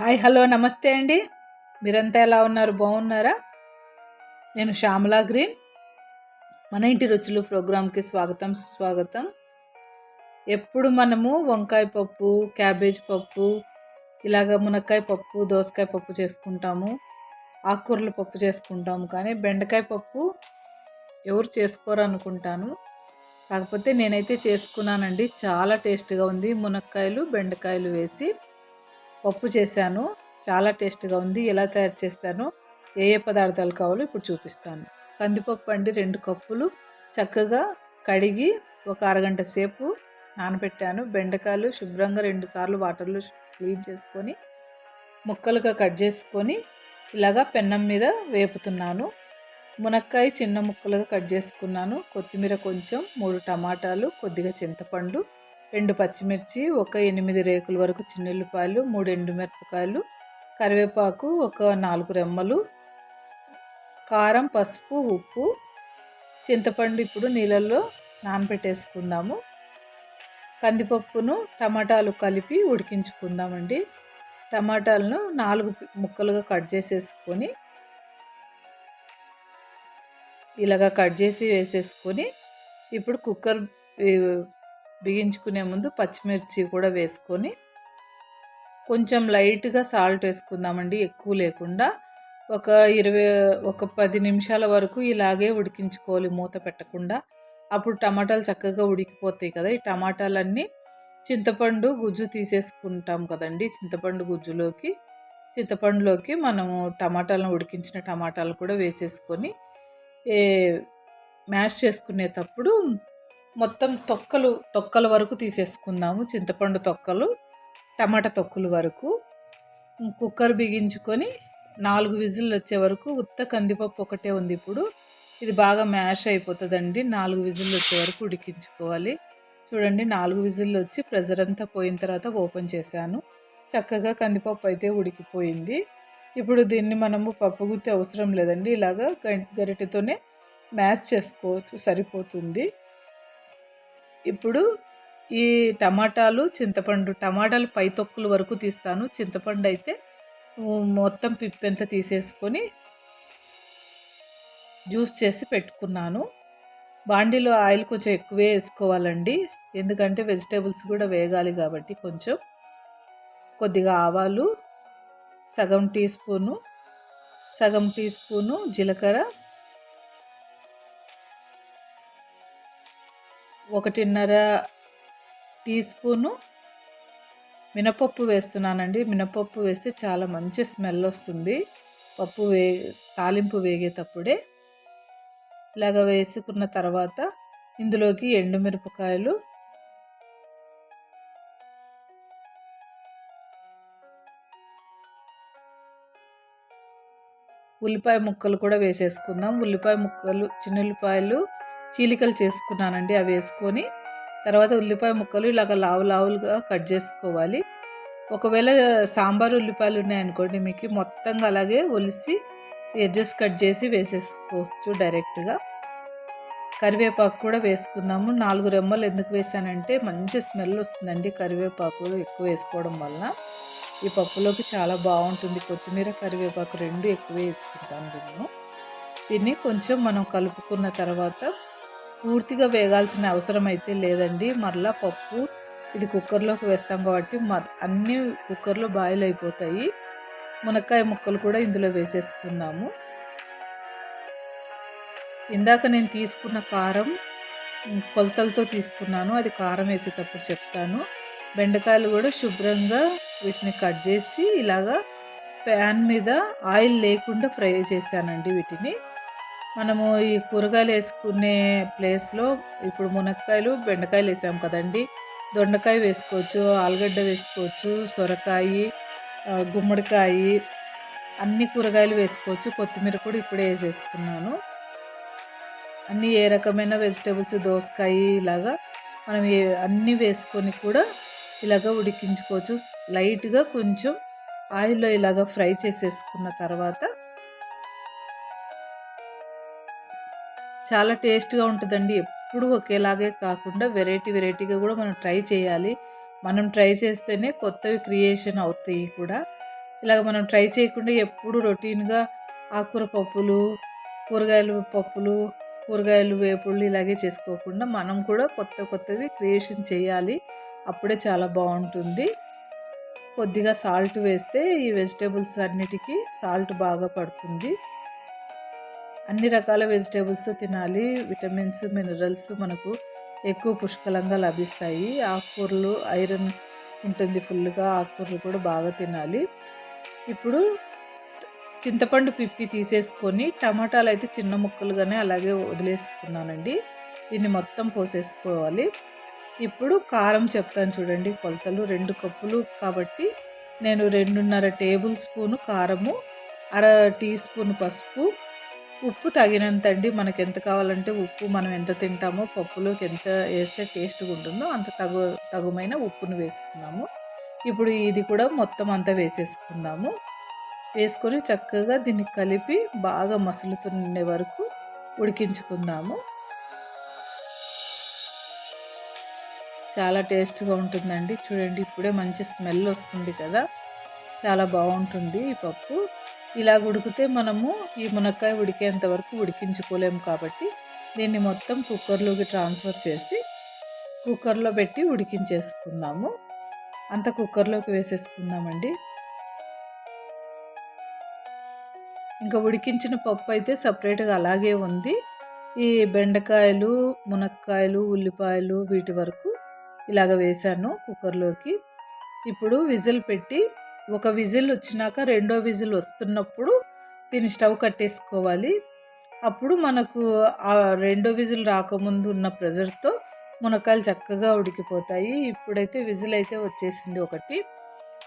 Hi hello నమస్తే అండి. మీరంతా ఎలా ఉన్నారు? బాగున్నారా? నేను శ్యామలా గ్రీన్. మన ఇంటి రుచులు ప్రోగ్రాంకి స్వాగతం సుస్వాగతం. ఎప్పుడు మనము వంకాయ పప్పు క్యాబేజ్ పప్పు ఇలాగ మునక్కాయ పప్పు దోసకాయ పప్పు చేసుకుంటాము. ఆకుకూరల పప్పు చేసుకుంటాము. కానీ బెండకాయ పప్పు ఎవరు చేసుకోరు అనుకుంటాను. కాకపోతే నేనైతే చేసుకున్నానండి. చాలా టేస్ట్గా ఉంది. మునక్కాయలు బెండకాయలు వేసి పప్పు చేశాను. చాలా టేస్ట్గా ఉంది. ఎలా తయారు చేస్తానో ఏ ఏ పదార్థాలు కావాలో ఇప్పుడు చూపిస్తాను. కందిపప్పు అండి రెండు కప్పులు. చక్కగా కడిగి ఒక అరగంట సేపు నానబెట్టాను. బెండకాయలు శుభ్రంగా రెండు సార్లు వాటర్లో క్లీన్ చేసుకొని ముక్కలుగా కట్ చేసుకొని ఇలాగా పెన్నం మీద వేపుతున్నాను. మునక్కాయ చిన్న ముక్కలుగా కట్ చేసుకున్నాను. కొత్తిమీర కొంచెం మూడు టమాటాలు కొద్దిగా చింతపండు రెండు పచ్చిమిర్చి ఒక ఎనిమిది రేకుల వరకు చిన్నెల్లిపాయలు మూడు ఎండుమిరపకాయలు కరివేపాకు ఒక నాలుగు రెమ్మలు కారం పసుపు ఉప్పు చింతపండు ఇప్పుడు నీళ్ళల్లో నానబెట్టేసుకుందాము. కందిపప్పును టమాటాలు కలిపి ఉడికించుకుందామండి. టమాటాలను నాలుగు ముక్కలుగా కట్ చేసేసుకొని ఇలాగా కట్ చేసి వేసేసుకొని ఇప్పుడు కుక్కర్ బిగించుకునే ముందు పచ్చిమిర్చి కూడా వేసుకొని కొంచెం లైట్గా సాల్ట్ వేసుకుందామండి ఎక్కువ లేకుండా. ఒక ఇరవై ఒక పది నిమిషాల వరకు ఇలాగే ఉడికించుకోవాలి మూత పెట్టకుండా. అప్పుడు టమాటాలు చక్కగా ఉడికిపోతాయి కదా ఈ టమాటాలన్నీ చింతపండు గుజ్జు తీసేసుకుంటాం కదండి చింతపండు గుజ్జులోకి. చింతపండులోకి మనము టమాటాలను ఉడికించిన టమాటాలు కూడా వేసేసుకొని మ్యాష్ చేసుకునేటప్పుడు మొత్తం తొక్కలు తొక్కల వరకు తీసేసుకుందాము. చింతపండు తొక్కలు టమాటా తొక్కలు వరకు. కుక్కర్ బిగించుకొని నాలుగు విజిల్లు వచ్చే వరకు ఉత్త కందిపప్పు ఒకటే ఉంది ఇప్పుడు. ఇది బాగా మ్యాష్ అయిపోతుందండి. నాలుగు విజిల్లు వచ్చే వరకు ఉడికించుకోవాలి. చూడండి నాలుగు విజిల్లు వచ్చి ప్రెజర్ అంతా పోయిన తర్వాత ఓపెన్ చేశాను. చక్కగా కందిపప్పు అయితే ఉడికిపోయింది. ఇప్పుడు దీన్ని మనము పప్పు గుత్తి అవసరం లేదండి. ఇలాగా గరిటెతోనే మ్యాష్ చేసుకోవచ్చు సరిపోతుంది. ఇప్పుడు ఈ టమాటాలు చింతపండు టమాటాలు పై తొక్కుల వరకు తీస్తాను. చింతపండు అయితే మొత్తం పిప్పెంత తీసేసుకొని జ్యూస్ చేసి పెట్టుకున్నాను. బాండీలో ఆయిల్ కొంచెం ఎక్కువే వేసుకోవాలండి. ఎందుకంటే వెజిటేబుల్స్ కూడా వేగాలి కాబట్టి కొంచెం. కొద్దిగా ఆవాలు సగం టీ స్పూను సగం టీ స్పూను జీలకర్ర ఒకటిన్నర టీ స్పూను మినపప్పు వేస్తున్నానండి. మినపప్పు వేస్తే చాలా మంచి స్మెల్ వస్తుంది. పప్పు వే తాలింపు వేగేటప్పుడే. ఇలాగ వేసుకున్న తర్వాత ఇందులోకి ఎండుమిరపకాయలు ఉల్లిపాయ ముక్కలు కూడా వేసేసుకుందాం. ఉల్లిపాయ ముక్కలు చిన్న ఉల్లిపాయలు చీలికలు చేసుకున్నానండి అవి వేసుకొని. తర్వాత ఉల్లిపాయ ముక్కలు ఇలాగ లావు లావులుగా కట్ చేసుకోవాలి. ఒకవేళ సాంబార్ ఉల్లిపాయలు ఉన్నాయనుకోండి మీకు మొత్తంగా అలాగే ఒలిసి ఎడ్జెస్ కట్ చేసి వేసేసుకోవచ్చు డైరెక్ట్గా. కరివేపాకు కూడా వేసుకుందాము. నాలుగు రెమ్మలు ఎందుకు వేసానంటే మంచి స్మెల్ వస్తుందండి కరివేపాకు ఎక్కువ వేసుకోవడం వలన. ఈ పప్పులోకి చాలా బాగుంటుంది. కొత్తిమీర కరివేపాకు రెండు ఎక్కువ వేసుకుంటాను దీన్ని. దీన్ని కొంచెం మనం కలుపుకున్న తర్వాత పూర్తిగా వేగాల్సిన అవసరం అయితే లేదండి. మరలా పప్పు ఇది కుక్కర్లోకి వేస్తాం కాబట్టి అన్నీ కుక్కర్లో బాయిల్ అయిపోతాయి. మునక్కాయ ముక్కలు కూడా ఇందులో వేసేసుకుందాము. ఇందాక నేను తీసుకున్న కారం కొలతలతో తీసుకున్నాను. అది కారం వేసేటప్పుడు చెప్తాను. బెండకాయలు కూడా శుభ్రంగా వీటిని కట్ చేసి ఇలాగా ప్యాన్ మీద ఆయిల్ లేకుండా ఫ్రై చేశానండి వీటిని. మనము ఈ కూరగాయలు వేసుకునే ప్లేస్లో ఇప్పుడు మునక్కాయలు బెండకాయలు వేసాం కదండి. దొండకాయ వేసుకోవచ్చు ఆలుగడ్డ వేసుకోవచ్చు సొరకాయ గుమ్మడికాయ అన్ని కూరగాయలు వేసుకోవచ్చు. కొత్తిమీర కూడా ఇప్పుడే వేసేసుకున్నాను. అన్ని ఏ రకమైన వెజిటేబుల్స్ దోసకాయ ఇలాగా మనం అన్నీ వేసుకొని కూడా ఇలాగ ఉడికించుకోవచ్చు. లైట్గా కొంచెం ఆయిల్లో ఇలాగ ఫ్రై చేసేసుకున్న తర్వాత చాలా టేస్ట్గా ఉంటుందండి. ఎప్పుడు ఒకేలాగే కాకుండా వెరైటీ వెరైటీగా కూడా మనం ట్రై చేయాలి. మనం ట్రై చేస్తేనే కొత్తవి క్రియేషన్ అవుతాయి కూడా. ఇలాగ మనం ట్రై చేయకుండా ఎప్పుడు రొటీన్గా ఆకుకూర పప్పులు కూరగాయలు పప్పులు కూరగాయలు వేపుళ్ళు ఇలాగే చేసుకోకుండా మనం కూడా కొత్త కొత్తవి క్రియేషన్ చేయాలి. అప్పుడే చాలా బాగుంటుంది. కొద్దిగా సాల్ట్ వేస్తే ఈ వెజిటేబుల్స్ అన్నిటికీ సాల్ట్ బాగా పడుతుంది. అన్ని రకాల వెజిటేబుల్స్ తినాలి. విటమిన్స్ మినరల్స్ మనకు ఎక్కువ పుష్కలంగా లభిస్తాయి. ఆకుకూరలు ఐరన్ ఉంటుంది ఫుల్గా ఆకుకూరలు కూడా బాగా తినాలి. ఇప్పుడు చింతపండు పిప్పి తీసేసుకొని టమాటాలు అయితే చిన్న ముక్కలుగానే అలాగే వదిలేసుకున్నానండి. దీన్ని మొత్తం పోసేసుకోవాలి. ఇప్పుడు కారం చెప్తాను చూడండి కొలతలు రెండు కప్పులు కాబట్టి నేను రెండున్నర టేబుల్ స్పూను కారము అర టీ స్పూన్ పసుపు ఉప్పు తగినంత అండి మనకు ఎంత కావాలంటే ఉప్పు మనం ఎంత తింటామో పప్పులోకి ఎంత వేస్తే టేస్ట్గా ఉంటుందో అంత తగు తగుమైన ఉప్పును వేసుకుందాము. ఇప్పుడు ఇది కూడా మొత్తం అంతా వేసేసుకుందాము. వేసుకొని చక్కగా దీన్ని కలిపి బాగా మసులుతుండే వరకు ఉడికించుకుందాము. చాలా టేస్ట్గా ఉంటుందండి. చూడండి ఇప్పుడే మంచి స్మెల్ వస్తుంది కదా. చాలా బాగుంటుంది ఈ పప్పు. ఇలా ఉడికితే మనము ఈ మునక్కాయ ఉడికేంత వరకు ఉడికించుకోలేము కాబట్టి దీన్ని మొత్తం కుక్కర్లోకి ట్రాన్స్ఫర్ చేసి కుక్కర్లో పెట్టి ఉడికించేసుకుందాము. అంత కుక్కర్లోకి వేసేసుకుందామండి. ఇంకా ఉడికించిన పప్పు అయితే సపరేట్గా అలాగే ఉంది. ఈ బెండకాయలు మునక్కాయలు ఉల్లిపాయలు వీటి వరకు ఇలాగ వేసాను కుక్కర్లోకి. ఇప్పుడు విజిల్ పెట్టి ఒక విజిల్ వచ్చినాక రెండో విజిల్ వస్తున్నప్పుడు దీన్ని స్టవ్ కట్టేసుకోవాలి. అప్పుడు మనకు ఆ రెండో విజిల్ రాకముందు ఉన్న ప్రెజర్తో మునక్కాయలు చక్కగా ఉడికిపోతాయి. ఇప్పుడైతే విజిల్ అయితే వచ్చేసింది ఒకటి.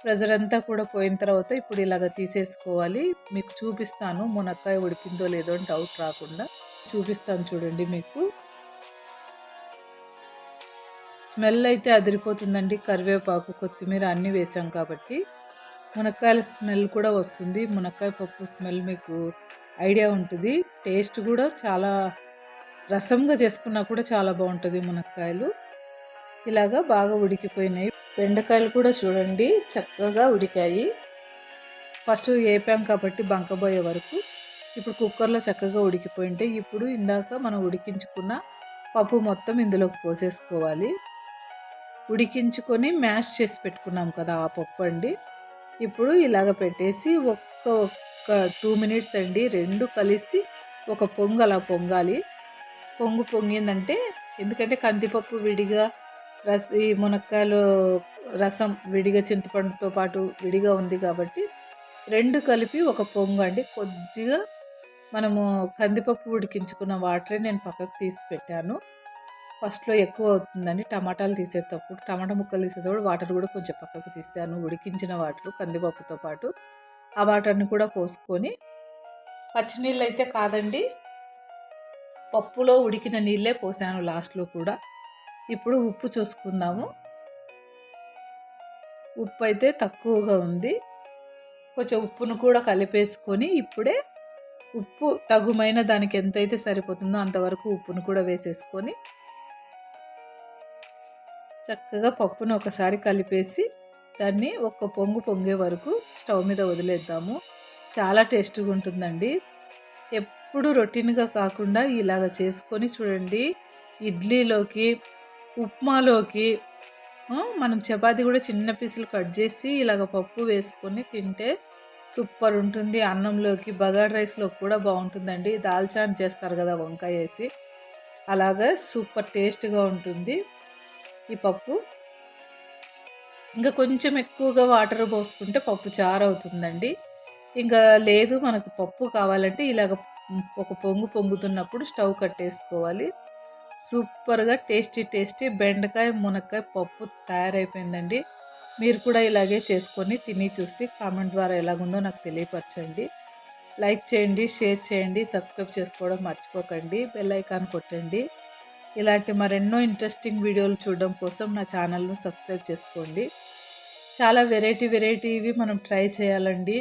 ప్రెజర్ అంతా కూడా పోయిన తర్వాత ఇప్పుడు ఇలాగ తీసేసుకోవాలి. మీకు చూపిస్తాను మునక్కాయ ఉడికిందో లేదో అని డౌట్ రాకుండా. చూపిస్తాను చూడండి మీకు. స్మెల్ అయితే అదిరిపోతుందండి. కరివేపాకు కొత్తిమీర అన్నీ వేసాం కాబట్టి. మునక్కాయల స్మెల్ కూడా వస్తుంది. మునక్కాయ పప్పు స్మెల్ మీకు ఐడియా ఉంటుంది. టేస్ట్ కూడా చాలా రసంగా చేసుకున్నా కూడా చాలా బాగుంటుంది మునక్కాయలు. ఇలాగా బాగా ఉడికిపోయినాయి. బెండకాయలు కూడా చూడండి చక్కగా ఉడికాయి. ఫస్ట్ వేపాం కాబట్టి బంకబోయే వరకు. ఇప్పుడు కుక్కర్లో చక్కగా ఉడికిపోయింటే ఇప్పుడు ఇందాక మనం ఉడికించుకున్న పప్పు మొత్తం ఇందులోకి పోసేసుకోవాలి. ఉడికించుకొని మ్యాష్ చేసి పెట్టుకున్నాం కదా ఆ పప్పు అండి. ఇప్పుడు ఇలాగ పెట్టేసి ఒక్క ఒక్క టూ మినిట్స్ అండి రెండు కలిసి ఒక పొంగు అలా పొంగాలి. పొంగు పొంగిందంటే ఎందుకంటే కందిపప్పు విడిగా రస ఈ మునక్కాయలు రసం విడిగా చింతపండుతో పాటు విడిగా ఉంది కాబట్టి రెండు కలిపి ఒక పొంగు అండి. కొద్దిగా మనము కందిపప్పు ఉడికించుకున్న వాటరే నేను పక్కకు తీసి పెట్టాను. ఫస్ట్లో ఎక్కువ అవుతుందని టమాటాలు తీసేటప్పుడు టమాటా ముక్కలు తీసేటప్పుడు వాటర్ కూడా కొంచెం పక్కకు తీస్తాను ఉడికించిన వాటర్ కందిపప్పుతో పాటు ఆ వాటర్ని కూడా పోసుకొని పచ్చినీళ్ళు అయితే కాదండి పప్పులో ఉడికిన నీళ్ళే పోసాను లాస్ట్లో కూడా. ఇప్పుడు ఉప్పు చూసుకుందాము. ఉప్పు అయితే తక్కువగా ఉంది. కొంచెం ఉప్పును కూడా కలిపేసుకొని ఇప్పుడే ఉప్పు తగుమైన దానికి ఎంతైతే సరిపోతుందో అంతవరకు ఉప్పును కూడా వేసేసుకొని చక్కగా పప్పును ఒకసారి కలిపేసి దాన్ని ఒక పొంగు పొంగే వరకు స్టవ్ మీద వదిలేద్దాము. చాలా టేస్ట్గా ఉంటుందండి. ఎప్పుడు రొటీన్గా కాకుండా ఇలాగ చేసుకొని చూడండి. ఇడ్లీలోకి ఉప్మాలోకి మనం చపాతి కూడా చిన్న పీసులు కట్ చేసి ఇలాగ పప్పు వేసుకొని తింటే సూపర్ ఉంటుంది. అన్నంలోకి బగాడ్ రైస్లో కూడా బాగుంటుందండి. దాల్చాన్ చేస్తారు కదా వంకాయ వేసి. అలాగా సూపర్ టేస్ట్గా ఉంటుంది. ఈ పప్పు. ఇంకా కొంచెం ఎక్కువగా వాటర్ పోసుకుంటే పప్పు చారు అవుతుందండి ఇంకా లేదు మనకు పప్పు కావాలంటే ఇలాగ ఒక పొంగు పొంగుతున్నప్పుడు స్టవ్ కట్టేసుకోవాలి. సూపర్గా టేస్టీ టేస్టీ బెండకాయ మునక్కాయ పప్పు తయారైపోయిందండి. మీరు కూడా ఇలాగే చేసుకొని తిని చూసి కామెంట్ ద్వారా ఎలాగుందో నాకు తెలియపరచండి. లైక్ చేయండి షేర్ చేయండి సబ్స్క్రైబ్ చేసుకోవడం మర్చిపోకండి. బెల్ ఐకాన్ కొట్టండి. ఇలాంటి మరెన్నో ఇంట్రెస్టింగ్ వీడియోలు చూడడం కోసం నా ఛానల్ను సబ్స్క్రైబ్ చేసుకోండి. చాలా వెరైటీ వెరైటీవి మనం ట్రై చేయాలండి.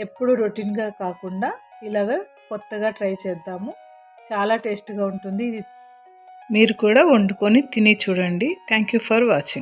ఎప్పుడు రొటీన్గా కాకుండా ఇలాగ కొత్తగా ట్రై చేద్దాము. చాలా టేస్ట్గా ఉంటుంది. ఇది మీరు కూడా వండుకొని తిని చూడండి. Thank you for watching